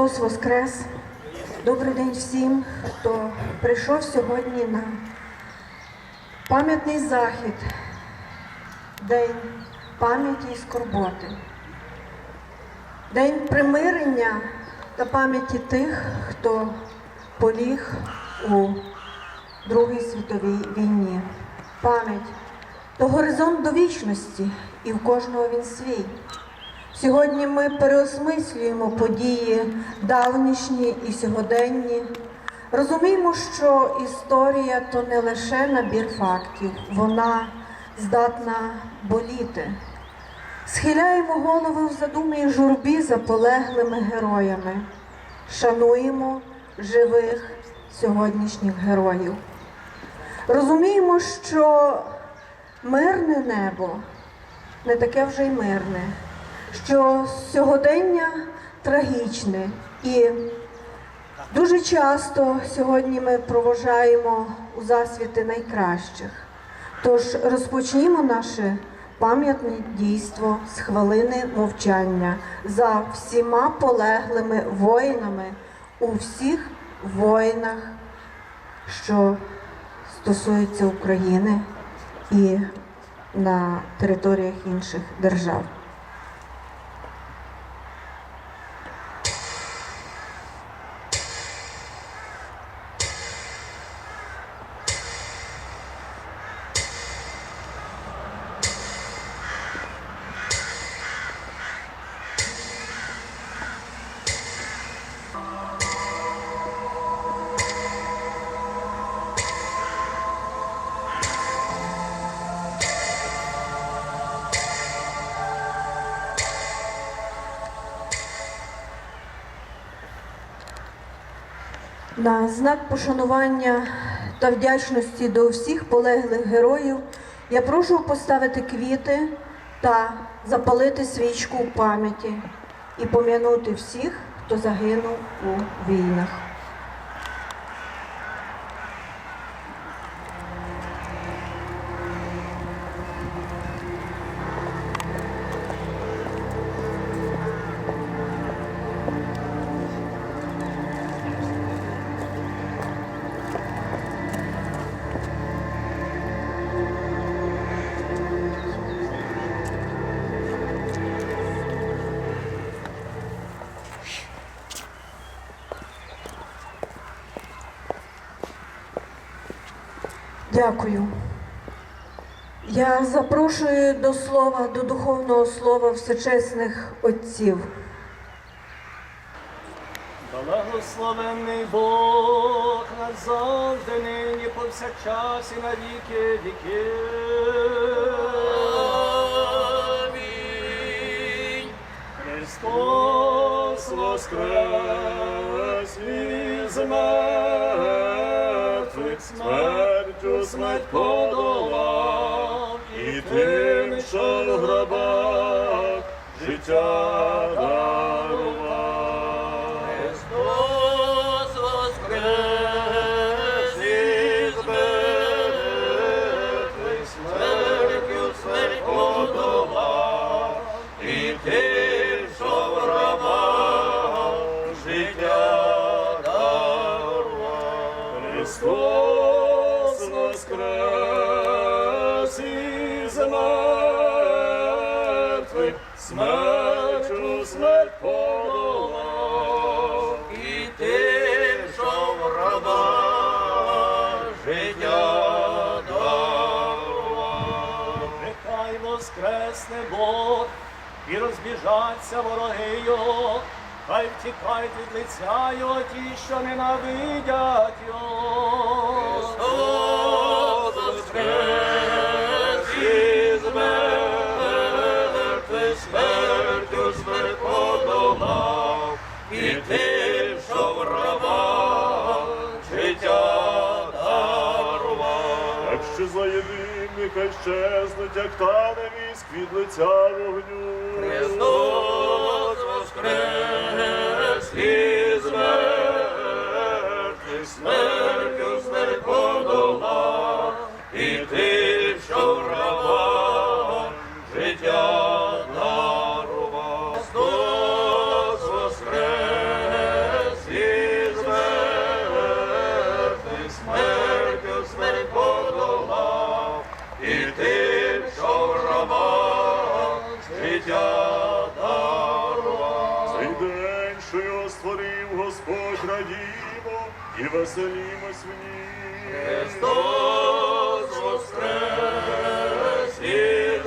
Христос Воскрес! Добрий день всім, хто прийшов сьогодні на пам'ятний захід, День пам'яті і скорботи, День примирення та пам'яті тих, хто поліг у Другій світовій війні. Пам'ять то горизонт до вічності, і в кожного він свій. Сьогодні ми переосмислюємо події давнішні і сьогоденні. Розуміємо, що історія то не лише набір фактів, вона здатна боліти. Схиляємо голови в задумі і журбі за полеглими героями, шануємо живих сьогоднішніх героїв. Розуміємо, що мирне небо не таке вже й мирне що сьогодення трагічне і дуже часто сьогодні ми проважаємо у засвіти найкращих. Тож розпочнімо наше пам'ятне дійство з хвилини мовчання за всіма полеглими воїнами у всіх воїнах, що стосуються України і на територіях інших держав. На знак пошанування та вдячності до всіх полеглих героїв я прошу поставити квіти та запалити свічку в пам'яті і пом'янути всіх, хто загинув у війнах. Дякую. Я запрошую до слова, до духовного слова всечесних отців. Благословенний Бог назавжди нині повсякчас і на віки віки. Христос воскрес із мертвих, смертю смерть подолав, і тим, що в гробах життя і тим, що в рабах життя дарував. Якщо що нехай щезнуть, як та віск від лиця вогню. Христос воскрес і веселімось в ній. Христос воскрес із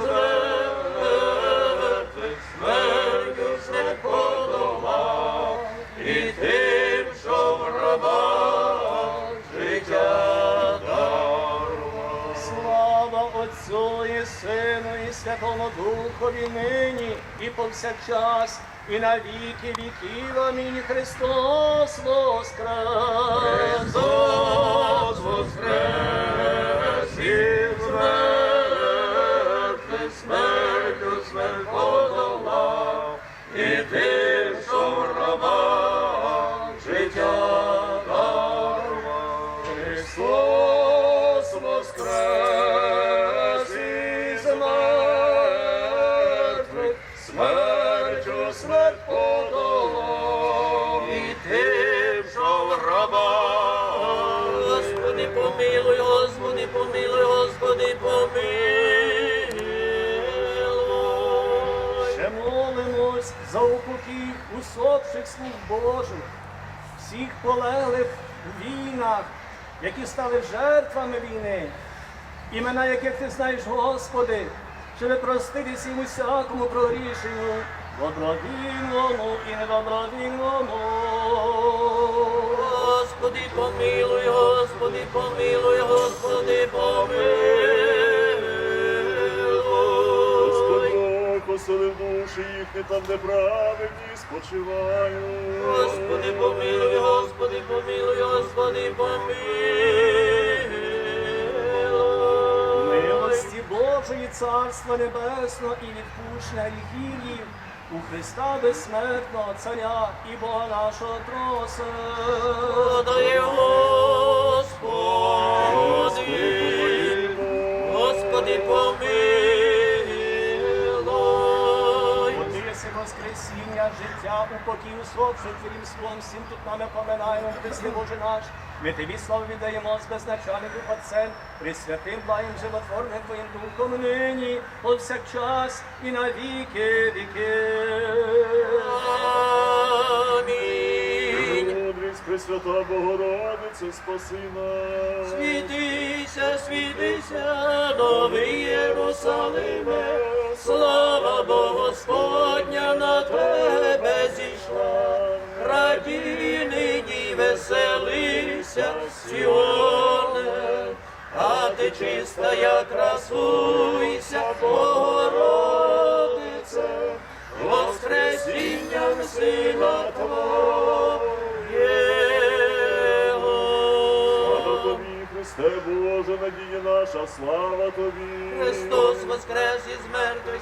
мертвих, смертю смерть подолав, і тим, що в гробах життя дарував. Слава Отцю і Сину, і Святому Духові нині, і повсякчас, і на віки віків. Амінь. Христос воскрес! Христос воскрес Господи, помилуй, Господи, помилуй, Господи, помилуй. Ще молимось за упокій усопших слуг Божих, всіх полеглих у війнах, які стали жертвами війни, імена яких ти знаєш, Господи, щоб проститись їм усякому прогрішенню, добровільному і недобровільному. Господи, помилуй, Господи, помилуй, Господи, помилуй. Господь, оселив душі їхні там, де праведні спочивають. Господи, помилуй, Господи, помилуй, Господи, помилуй. Милості Божої Царства Небесного і відпущення гріхів у Христа безсмертного Царя і Бога нашого троса. Подай, Господи, Господи, помилуй. Воскресіння, життя, упокій, усопших Твоїм словом, всім тут нами поминаємо, Христи Боже наш. Ми Тобі славу віддаємо з безначальним Отцем, Пресвятим, благим, животворним Твоїм Духом нині, повсякчас і на віки віки. Амінь. Мудрість Пресвята Богородице, спаси нас. Світися, світися, новий Єрусалиме, слава Богу Господня на тебе зійшла. Раді нині веселися, Сіоне, а ти чиста, як красуйся, Богородице, воскресінням сина тобі, Христе Боже, надія наша, слава тобі.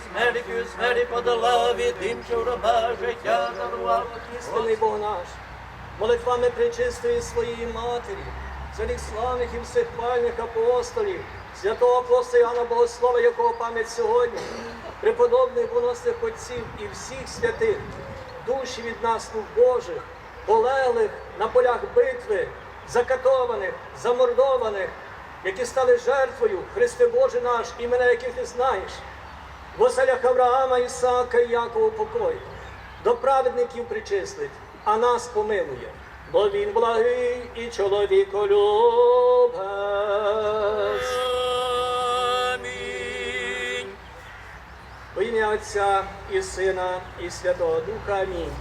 Смертю смерті подолав і тим, що життя дарував. Істинний Бог наш, молитвами причистої своєї матері, царіх славних і всехвальних апостолів, святого апостола Іоанна Богослова, якого пам'ять сьогодні, преподобних боносних отців і всіх святих, душі від нас, слуг Божих, полеглих на полях битви, закатованих, замордованих, які стали жертвою, Христе Боже наш, імена яких ти знаєш. В оселях Авраама, Ісаака і Якова покой. До праведників причислить, а нас помилує. Бо він благий і чоловіколюбець. Амінь. Ім'я Отця і Сина, і Святого Духа. Амінь.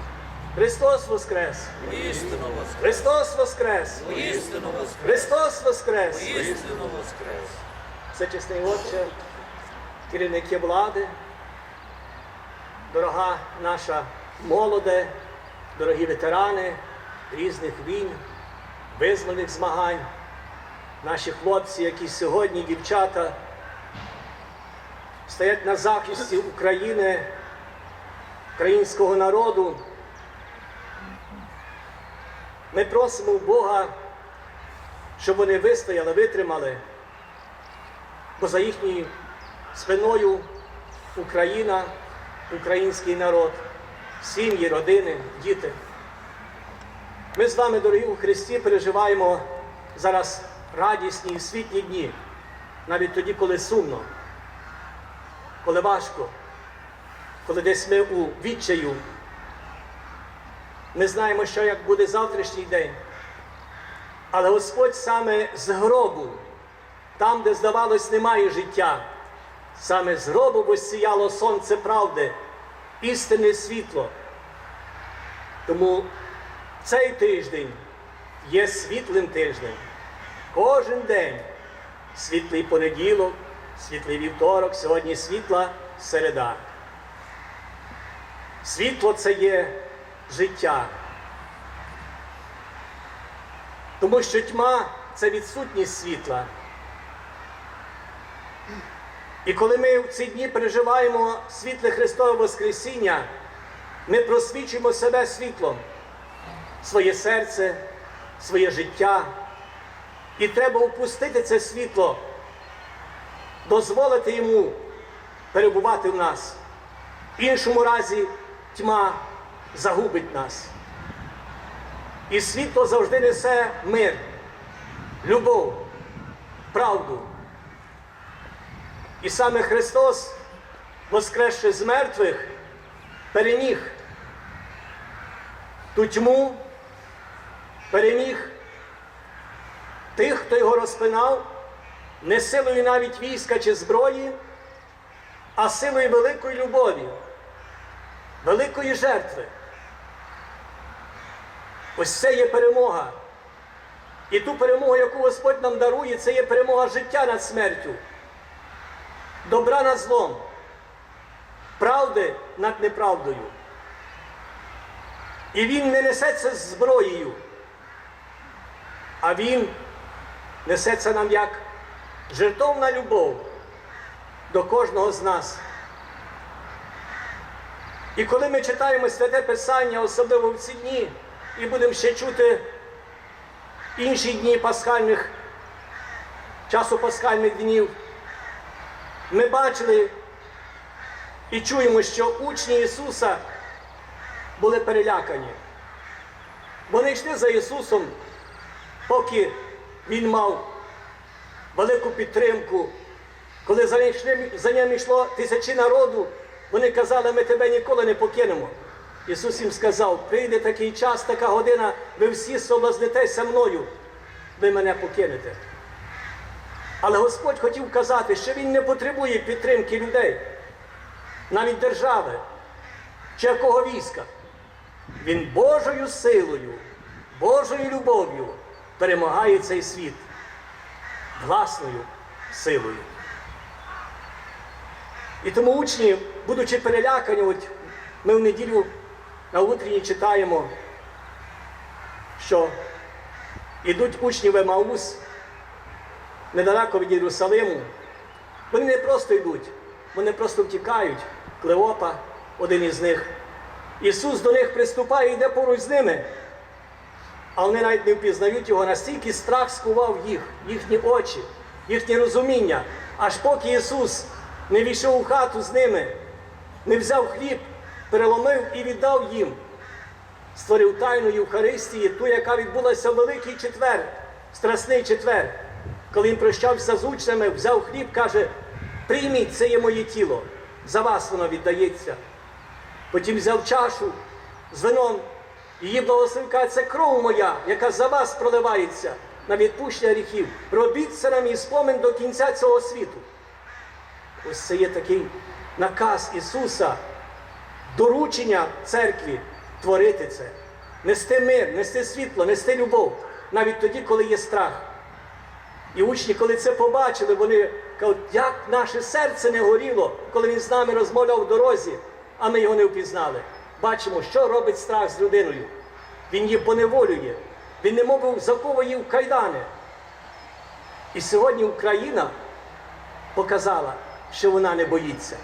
Христос Воскрес! Істину воскрес! Христос Воскрес! Істину воскрес! Христос Воскрес! Істину воскрес! Всечесний Отче, керівники влади, дорога наша молоде, дорогі ветерани різних війн, визвольних змагань, наші хлопці, які сьогодні, дівчата, стоять на захисті України, українського народу. Ми просимо Бога, щоб вони вистояли, витримали бо за їхньою спиною Україна, український народ, сім'ї, родини, діти. Ми з вами, дорогі у Христі, переживаємо зараз радісні і світлі дні, навіть тоді, коли сумно, коли важко, коли десь ми у відчаю. Ми знаємо, що як буде завтрашній день. Але Господь саме з гробу, там, де, здавалось, немає життя, саме з гробу восіяло сонце правди, істинне світло. Тому цей тиждень є світлим тижнем. Кожен день світлий понеділок, світлий вівторок, сьогодні світла середа. Світло це є життя. Тому що тьма це відсутність світла. І коли ми в ці дні переживаємо світле Христове Воскресіння, ми просвічуємо себе світлом, своє серце, своє життя. І треба впустити це світло, дозволити йому перебувати в нас. В іншому разі тьма загубить нас. І світло завжди несе мир, любов, правду. І саме Христос, воскресши з мертвих, переміг ту тьму, переміг тих, хто його розпинав, не силою навіть війська чи зброї, а силою великої любові, великої жертви. Ось це є перемога. І ту перемогу, яку Господь нам дарує, це є перемога життя над смертю, добра над злом, правди над неправдою. І він не несеться з зброєю, а він несеться нам як жертовна любов до кожного з нас. І коли ми читаємо святе Писання, особливо в ці дні, і будемо ще чути інші дні пасхальних, часу пасхальних днів, ми бачили і чуємо, що учні Ісуса були перелякані. Вони йшли за Ісусом, поки Він мав велику підтримку. Коли за ним, за ним йшло тисячі народу, вони казали, ми тебе ніколи не покинемо. Ісус їм сказав, прийде такий час, така година, ви всі соблазнитеся мною, ви мене покинете. Але Господь хотів казати, що Він не потребує підтримки людей, навіть держави чи якого війська. Він Божою силою, Божою любов'ю перемагає цей світ власною силою. І тому учні, будучи перелякані, от ми в неділю на утренні читаємо, що ідуть учні в Емаус недалеко від Єрусалиму. Вони не просто йдуть, вони просто втікають. Клеопа, один із них. Ісус до них приступає і йде поруч з ними. А вони навіть не впізнають його, настільки страх скував їх, їхні очі, їхнє розуміння. Аж поки Ісус не війшов у хату з ними, не взяв хліб, переломив і віддав їм, створив тайну Євхаристії, ту, яка відбулася в Великий четвер, Страсний четвер. Коли він прощався з учнями, взяв хліб, каже: прийміть, це є моє тіло, за вас воно віддається. Потім взяв чашу з вином, її благословив, каже, це кров моя, яка за вас проливається на відпущення гріхів. Робіть це на мій спомин до кінця цього світу. Ось це є такий наказ Ісуса, доручення церкві творити це, нести мир, нести світло, нести любов, навіть тоді, коли є страх. І учні, коли це побачили, вони кажуть, як наше серце не горіло, коли він з нами розмовляв в дорозі, а ми його не впізнали. Бачимо, що робить страх з людиною. Він її поневолює, він не мов заковує в кайдани. І сьогодні Україна показала, що вона не боїться.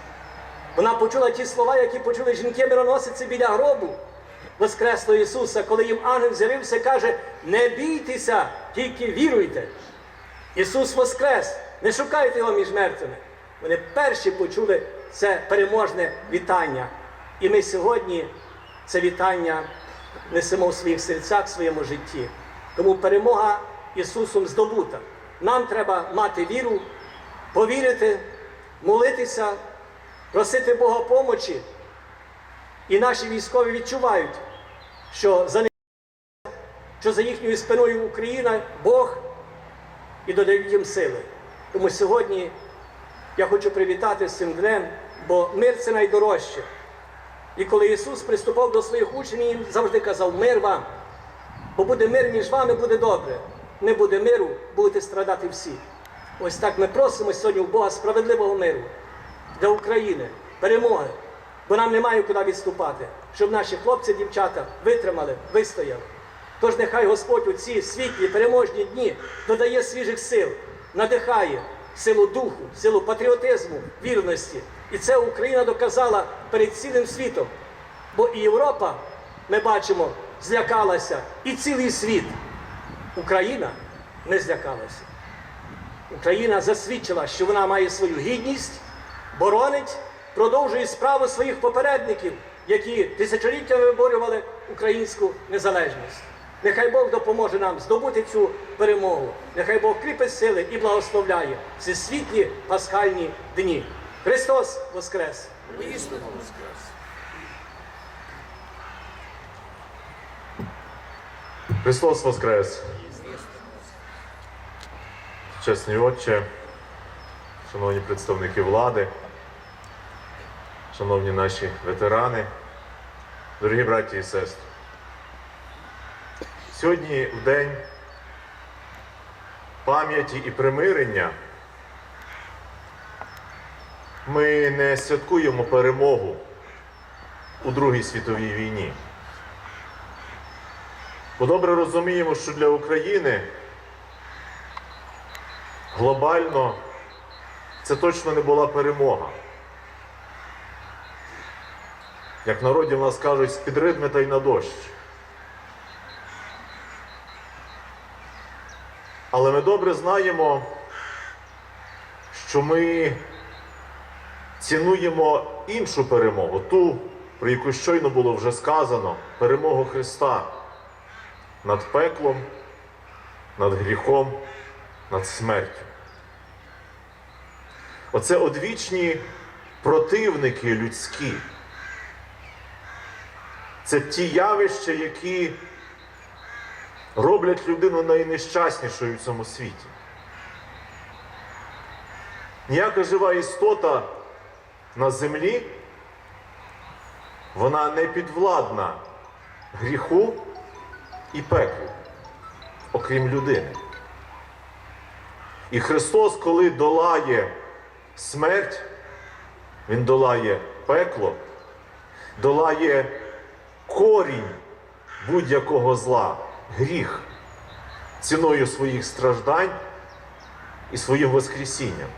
Вона почула ті слова, які почули жінки мироносиці біля гробу Воскреслого Ісуса, коли їм ангел з'явився, каже: не бійтеся, тільки віруйте. Ісус Воскрес, не шукайте його між мертвими. Вони перші почули це переможне вітання. І ми сьогодні це вітання несемо в своїх серцях, в своєму житті. Тому перемога Ісусом здобута. Нам треба мати віру, повірити, молитися, просити Бога помочі. І наші військові відчувають, що за що за їхньою спиною Україна, Бог і додають їм сили. Тому сьогодні я хочу привітати цим днем, бо мир це найдорожче. І коли Ісус приступав до своїх учнів, Він завжди казав мир вам. Бо буде мир між вами, буде добре. Не буде миру, будете страдати всі. Ось так ми просимо сьогодні у Бога справедливого миру для України, перемоги. Бо нам немає куди відступати, щоб наші хлопці, дівчата витримали, вистояли. Тож нехай Господь у ці світлі, переможні дні додає свіжих сил, надихає силу духу, силу патріотизму, вірності. І це Україна доказала перед цілим світом. Бо і Європа, ми бачимо, злякалася, і цілий світ. Україна не злякалася. Україна засвідчила, що вона має свою гідність, боронить, продовжує справу своїх попередників, які тисячоліттями виборювали українську незалежність. Нехай Бог допоможе нам здобути цю перемогу. Нехай Бог кріпить сили і благословляє ці світлі пасхальні дні. Христос Воскрес! Істину воскрес. Христос Воскрес! Чесний Отче, шановні представники влади, шановні наші ветерани, дорогі браті і сестри. Сьогодні в день пам'яті і примирення ми не святкуємо перемогу у Другій світовій війні. Бо добре розуміємо, що для України глобально це точно не була перемога. Як народі в нас кажуть, з-під ритми та й на дощ. Але ми добре знаємо, що ми цінуємо іншу перемогу, ту, про яку щойно було вже сказано, перемогу Христа над пеклом, над гріхом, над смертю. Оце одвічні противники людські. Це ті явища, які роблять людину найнещаснішою в цьому світі. Ніяка жива істота на землі, вона не підвладна гріху і пеклу, окрім людини. І Христос, коли долає смерть, Він долає пекло, долає корінь будь-якого зла, гріх ціною своїх страждань і своїм Воскресінням.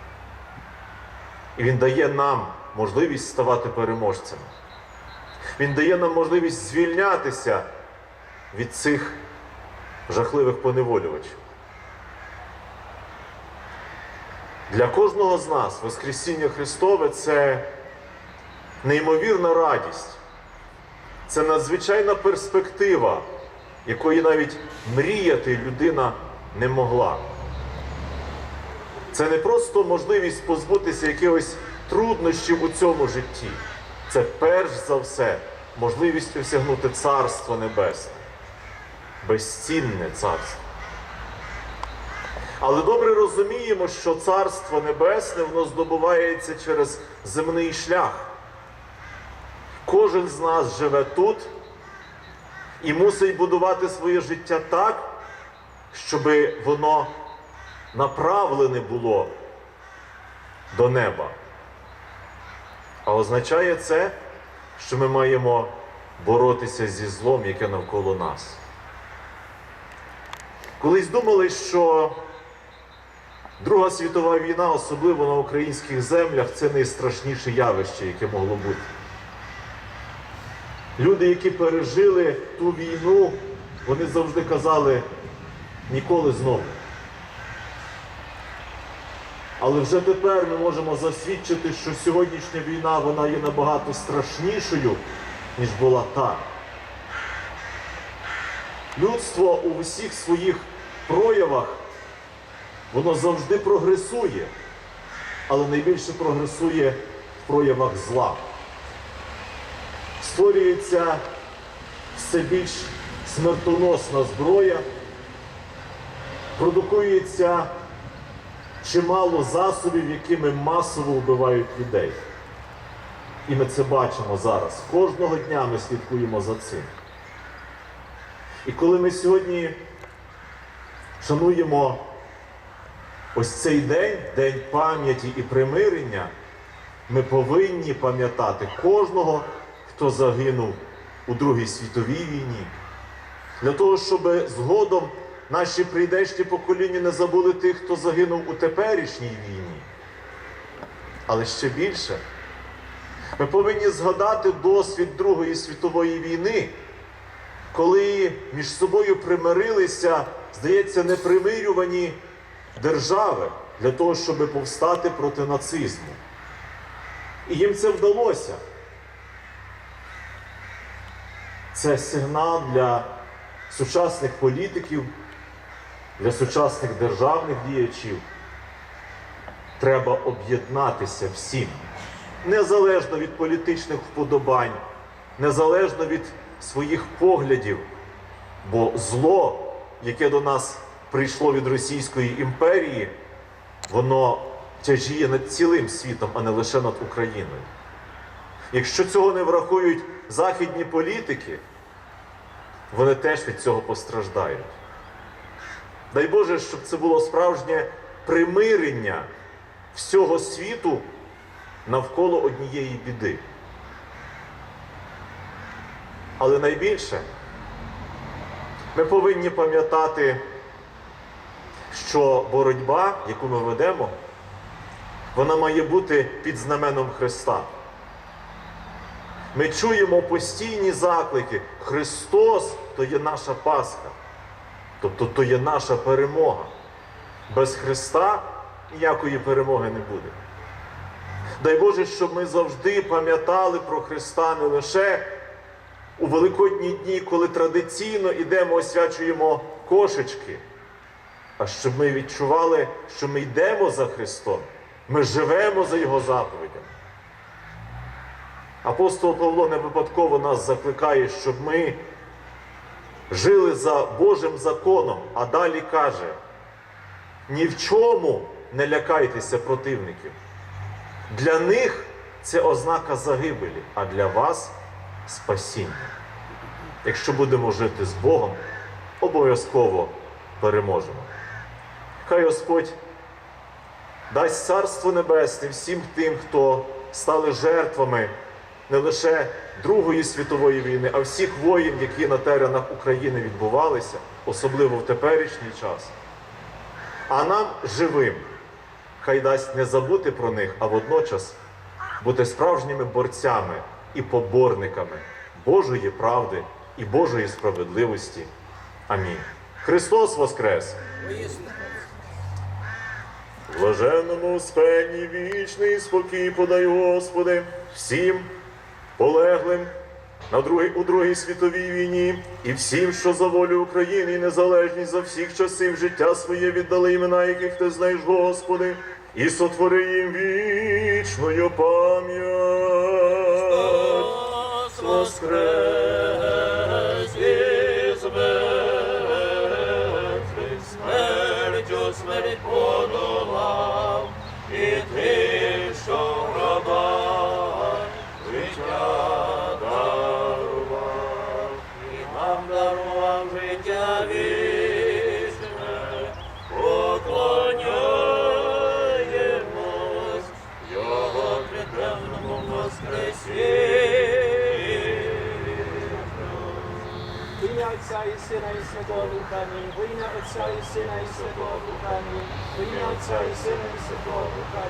І Він дає нам можливість ставати переможцями. Він дає нам можливість звільнятися від цих жахливих поневолювачів. Для кожного з нас Воскресіння Христове це неймовірна радість, це надзвичайна перспектива, якої навіть мріяти людина не могла. Це не просто можливість позбутися якихось труднощів у цьому житті. Це перш за все можливість осягнути Царство Небесне, безцінне царство. Але добре розуміємо, що Царство Небесне воно здобувається через земний шлях. Кожен з нас живе тут і мусить будувати своє життя так, щоб воно направлене було до неба. А означає це, що ми маємо боротися зі злом, яке навколо нас. Колись думали, що Друга світова війна, особливо на українських землях, це найстрашніше явище, яке могло бути. Люди, які пережили ту війну, вони завжди казали ніколи знову. Але вже тепер ми можемо засвідчити, що сьогоднішня війна вона є набагато страшнішою, ніж була та. Людство у всіх своїх проявах, воно завжди прогресує, але найбільше прогресує в проявах зла. Створюється все більш смертоносна зброя, продукується чимало засобів, якими масово вбивають людей. І ми це бачимо зараз. Кожного дня ми слідкуємо за цим. І коли ми сьогодні шануємо ось цей день, день пам'яті і примирення, ми повинні пам'ятати кожного, хто загинув у Другій світовій війні, для того, щоб згодом наші прийдешні покоління не забули тих, хто загинув у теперішній війні. Але ще більше, ми повинні згадати досвід Другої світової війни, коли між собою примирилися, здається, непримирювані держави для того, щоб повстати проти нацизму. І їм це вдалося. Це сигнал для сучасних політиків, для сучасних державних діячів. Треба об'єднатися всім, незалежно від політичних вподобань, незалежно від своїх поглядів. Бо зло, яке до нас прийшло від Російської імперії, воно тяжіє над цілим світом, а не лише над Україною. Якщо цього не врахують західні політики, вони теж від цього постраждають. Дай Боже, щоб це було справжнє примирення всього світу навколо однієї біди. Але найбільше ми повинні пам'ятати, що боротьба, яку ми ведемо, вона має бути під знаменом Христа. Ми чуємо постійні заклики. Христос то є наша Пасха. Тобто то є наша перемога. Без Христа ніякої перемоги не буде. Дай Боже, щоб ми завжди пам'ятали про Христа не лише у Великодні дні, коли традиційно ідемо, освячуємо кошечки, а щоб ми відчували, що ми йдемо за Христом, ми живемо за Його заповідями. Апостол Павло не випадково нас закликає, щоб ми жили за Божим законом, а далі каже: ні в чому не лякайтеся противників. Для них це ознака загибелі, а для вас спасіння. Якщо будемо жити з Богом, обов'язково переможемо. Хай Господь дасть Царство Небесне всім тим, хто стали жертвами не лише Другої світової війни, а всіх воїн, які на теренах України відбувалися, особливо в теперішній час. А нам живим, хай дасть не забути про них, а водночас бути справжніми борцями і поборниками Божої правди і Божої справедливості. Амінь. Христос Воскрес! Блаженному спені вічний спокій подай, Господи, всім полеглим на другій, у Другій світовій війні і всім, що за волю України і незалежність за всіх часів життя своє віддали імена, яких ти знаєш, Господи, і сотвори їм вічною пам'ять. Воскрес Святого Духа Амінь. Ім'я Отця і Сина і Святого Духа Амінь. В ім'я Отця і Сина і Святого Духа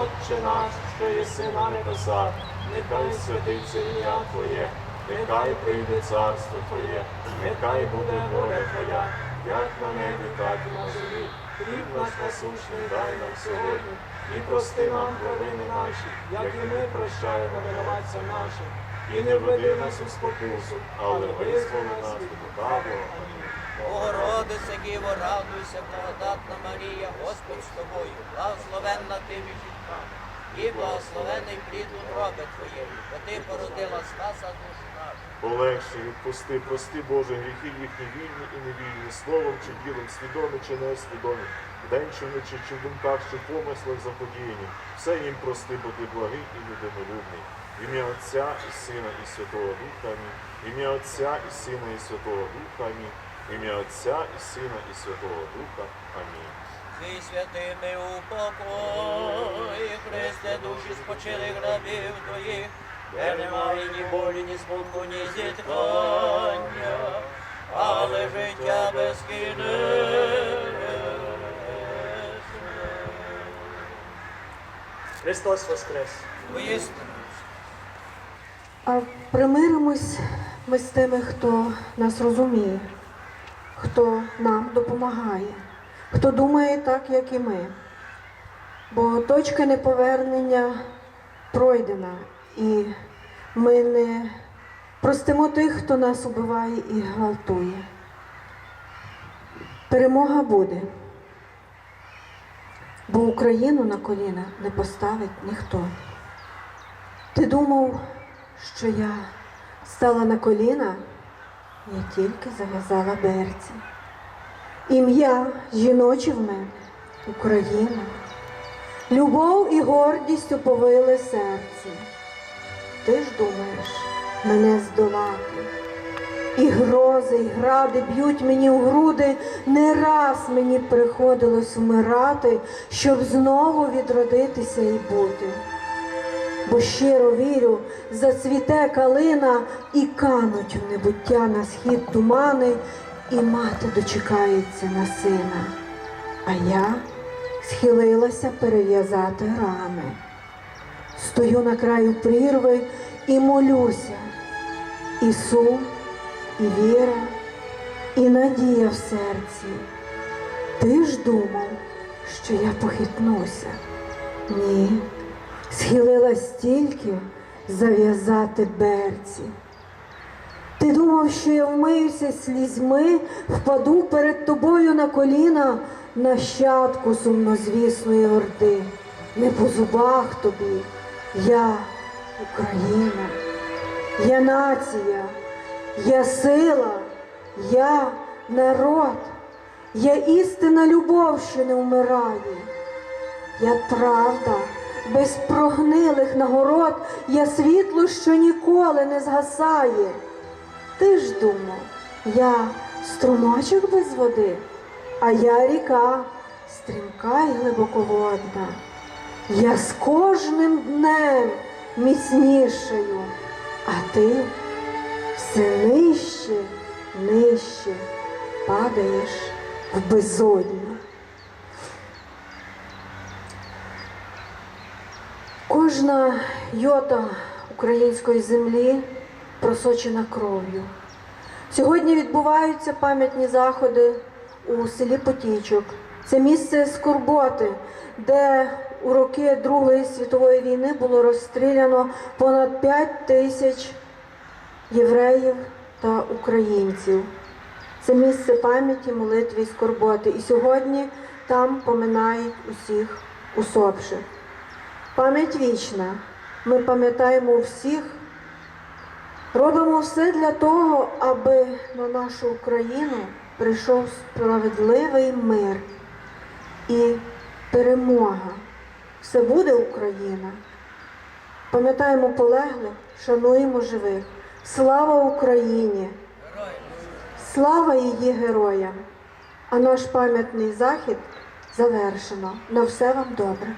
Отче наш, що єси на небесах, нехай святиться ім'я Твоє, нехай прийде царство Твоє, нехай буде воля Твоя, як на небі, так і на землі. Хліб наш насущний дай нам сьогодні, і прости нам провини наші, як і ми прощаємо винуватцям нашим. І не введи нас у спокусу, але визволи нас від лукавого. Богородице Діво, радуйся, благодатна Марія, Господь з тобою, благословенна ти між жінками, і благословений плід утроби Твоєї, бо Ти породила Спаса душ нашу. Полегши, відпусти, прости, Боже, гріхи їхні вільні і невільні, словом чи ділом, свідомі чи несвідомі, вдень чи вночі, чи в думках, чи в помислах заподіяні. Все їм прости, бо ти благий і людинолюбний. В ім'я Отця і Сина і Святого Духа Амінь. Ім'я Отця і Сина і Святого Духа Амінь. Ім'я Отця і Сина і Святого Духа Амінь. Зі святими упокої, Христе, душі спочилих рабів Твоїх, де немає ні болі, ні смутку, ні зітхання, але життя безкінечне. Христос Воскрес! Воістину, А примиримось ми з тими, хто нас розуміє, хто нам допомагає, хто думає так, як і ми. Бо точка неповернення пройдена, і ми не простимо тих, хто нас убиває і гвалтує. Перемога буде, бо Україну на коліна не поставить ніхто. Ти думав, що я стала на коліна, я тільки зав'язала берці. Ім'я жіноче в мене Україна. Любов і гордість оповили серце. Ти ж думаєш мене здолати. І грози, і гради б'ють мені у груди, не раз мені приходилось вмирати, щоб знову відродитися і бути бо щиро вірю, зацвіте калина і кануть в небуття на схід тумани, і мати дочекається на сина. А я схилилася перев'язати рани. Стою на краю прірви і молюся. І сум, і віра, і надія в серці. Ти ж думав, що я похитнуся? Ні схилилась тільки зав'язати берці. Ти думав, що я вмиюся слізьми, впаду перед тобою на коліна нащадку сумнозвісної орди. Не по зубах тобі, я Україна, я нація, я сила, я народ, я істина любов, що не вмирає. Я правда, без прогнилих нагород, я світло, що ніколи не згасає. Ти ж думав, я струмочок без води, а я ріка, стрімка й глибоководна. Я з кожним днем міцнішаю, а ти все нижче, нижче падаєш в безодню. Кожна йота української землі просочена кров'ю. Сьогодні відбуваються пам'ятні заходи у селі Потічок. Це місце скорботи, де у роки Другої світової війни було розстріляно понад 5 тисяч євреїв та українців. Це місце пам'яті, молитви і скорботи. І сьогодні там поминають усіх усопших. Пам'ять вічна. Ми пам'ятаємо всіх, робимо все для того, аби на нашу Україну прийшов справедливий мир і перемога. Все буде Україна. Пам'ятаємо полеглих, шануємо живих. Слава Україні! Слава її героям! А наш пам'ятний захід завершено. На все вам добре.